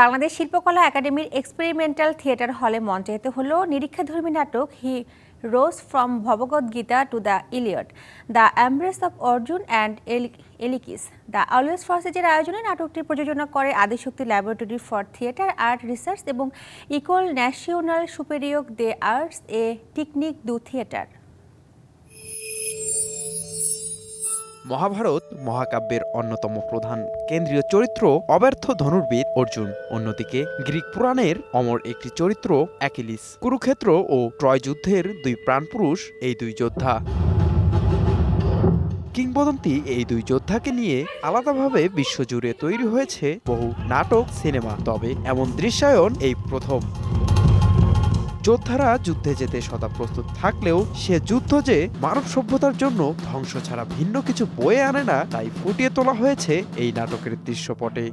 বাংলাদেশ শিল্পকলা একাডেমির experimental theatre হলে মঞ্চায়িত হল নিরীক্ষাধর্মী নাটক Hero from Bhagavad Gita to the Iliad the embrace of Arjun and এলিকিস the always ফর্সেজের আয়োজনে নাটকটি প্রযোজনা করে Adishakti laboratory for theatre art research এবং École Nationale Supérieure des Arts et Techniques du Théâtre Mahabharata মহাকাব্যের অন্যতম প্রধান কেন্দ্রীয় চরিত্র অব্যর্থ ধনুর্বিদ অর্জুন। অন্যদিকে গ্রিক পুরাণের অমর একটি চরিত্র অ্যাকিলিস। কুরুক্ষেত্র ও ট্রয় যুদ্ধের দুই প্রাণপুরুষ এই দুই যোদ্ধা। কিংবদন্তি এই দুই যোদ্ধাকে নিয়ে আলাদাভাবে বিশ্বজুড়ে তৈরি হয়েছে বহু নাটক, সিনেমা। তবে এমন দৃশ্যায়ন এই প্রথম। যোদ্ধারা যুদ্ধে যেতে সদা প্রস্তুত থাকলেও সে যুদ্ধ যে মানব সভ্যতার জন্য ধ্বংস ছাড়া ভিন্ন কিছু বয়ে আনে না তাই ফুটিয়ে তোলা হয়েছে এই নাটকের দৃশ্যপটে।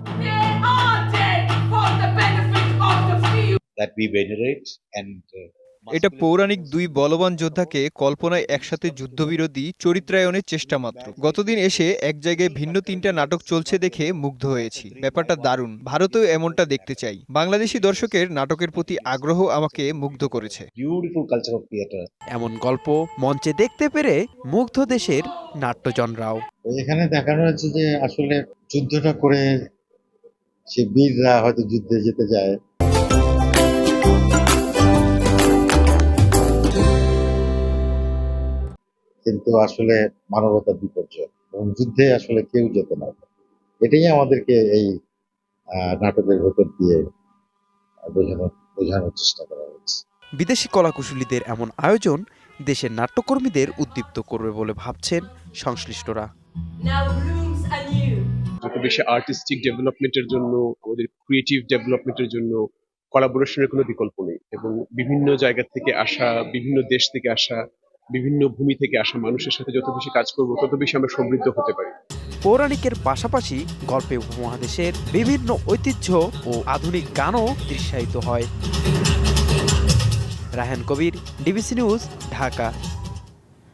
That we venerate and uh, এটা পৌরাণিক দুই বলবান যোদ্ধাকে কল্পনায় একসাথে যুদ্ধবিরোধী চরিত্রায়নের চেষ্টা মাত্র। গতদিন এসে এক জায়গায় ভিন্ন তিনটা নাটক চলছে দেখে মুগ্ধ হয়েছি। ব্যাপারটা দারুণ। ভারতেও এমনটা দেখতে চাই। বাংলাদেশি দর্শকের নাটকের প্রতি আগ্রহ আমাকে মুগ্ধ করেছে. এমন গল্প মঞ্চে দেখতে পেরে মুগ্ধ দেশের নাট্যজনরাও। এখানে দেখানো হচ্ছে যে আসলে যুদ্ধটা করে সে বীররা হয়তো যুদ্ধে যেতে যায়। কিন্তু আসলে মানবতার বিপর্যয় এবং যুদ্ধে আসলে কেউ যেতে না এটাই আমাদেরকে এই আহ, নাটকের ভেতর দিয়ে বোঝানোর বোঝানোর চেষ্টা করা হয়েছে। বিদেশি কলাকুশলীদের এমন আয়োজন দেশের নাট্যকর্মীদের উদ্দীপ্ত করবে বলে ভাবছেন সংশ্লিষ্টরা। যত বেশি আর্টিস্টিক ডেভেলপমেন্টের জন্য আমাদের ক্রিয়েটিভ ডেভেলপমেন্টের জন্য কলাবোরেশনের কোনো বিকল্প নেই এবং বিভিন্ন জায়গা থেকে আসা বিভিন্ন দেশ থেকে আসা বিভিন্ন ভূমি থেকে আসা মানুষের সাথে যত বেশি কাজ করব, তত বেশি আমরা সমৃদ্ধ হতে পারি। পৌরাণিকের পাশাপাশি গল্পে উপমহাদেশের বিভিন্ন ঐতিহ্য ও আধুনিক গানও দৃশ্যায়িত হয়। Rahan Kabir, DBC news, Dhaka.